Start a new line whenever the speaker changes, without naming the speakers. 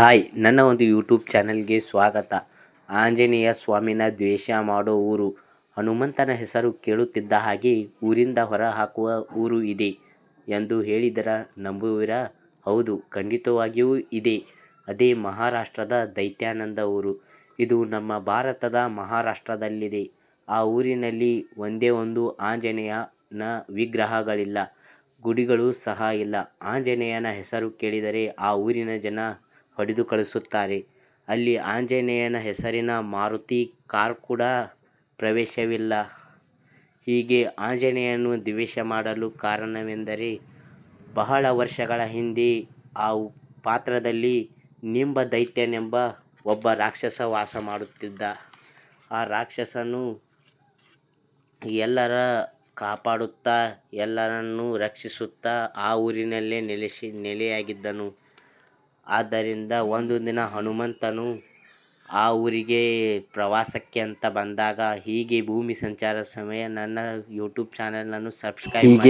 Hi, ನನ್ನ ಒಂದು YouTube ಚಾನಲ್ಗೆ ಸ್ವಾಗತ. ಆಂಜನೇಯ ಸ್ವಾಮಿನ ದ್ವೇಷ ಮಾಡೋ ಊರು. ಹನುಮಂತನ ಹೆಸರು ಕೇಳುತ್ತಿದ್ದ ಹಾಗೆ ಊರಿಂದ ಹೊರ ಹಾಕುವ ಊರು ಇದೆ ಎಂದು ಹೇಳಿದರ ನಂಬುವಿರ? ಹೌದು, ಖಂಡಿತವಾಗಿಯೂ ಇದೆ. ಅದೇ ಮಹಾರಾಷ್ಟ್ರದ ದೈತ್ಯಾನಂದ ಊರು. ಇದು ನಮ್ಮ ಭಾರತದ ಮಹಾರಾಷ್ಟ್ರದಲ್ಲಿದೆ. ಆ ಊರಿನಲ್ಲಿ ಒಂದೇ ಒಂದು ಆಂಜನೇಯನ ವಿಗ್ರಹಗಳಿಲ್ಲ, ಗುಡಿಗಳು ಸಹ ಇಲ್ಲ. ಆಂಜನೇಯನ ಹೆಸರು ಕೇಳಿದರೆ ಆ ಊರಿನ ಜನ ಹೊಡೆದು ಕಳಿಸುತ್ತಾರೆ ಅಲ್ಲಿ ಆಂಜನೇಯನ ಹೆಸರಿನ ಮಾರುತಿ ಕಾರ್ ಕೂಡ ಪ್ರವೇಶವಿಲ್ಲ. ಹೀಗೆ ಆಂಜನೇಯನನ್ನು ದ್ವೇಷ ಮಾಡಲು ಕಾರಣವೆಂದರೆ ಬಹಳ ವರ್ಷಗಳ ಹಿಂದೆ ಆ ಪಾತ್ರದಲ್ಲಿ ನಿಂಬ ದೈತ್ಯನೆಂಬ ಒಬ್ಬ ರಾಕ್ಷಸ ವಾಸ ಮಾಡುತ್ತಿದ್ದ. ಆ ರಾಕ್ಷಸನು ಎಲ್ಲರ ಕಾಪಾಡುತ್ತಾ ಎಲ್ಲರನ್ನು ರಕ್ಷಿಸುತ್ತಾ ಆ ಊರಿನಲ್ಲೇ ನೆಲೆಸಿ ನೆಲೆಯಾಗಿದ್ದನು. ಆದ್ದರಿಂದ ಒಂದು ದಿನ ಹನುಮಂತನು ಆ ಊರಿಗೆ ಪ್ರವಾಸಕ್ಕೆ ಅಂತ ಬಂದಾಗ ಹೀಗೆ ಭೂಮಿ ಸಂಚಾರ ಸಮಯ ನನ್ನ ಯೂಟ್ಯೂಬ್ ಚಾನಲನ್ನು ಸಬ್ಸ್ಕ್ರೈಬ್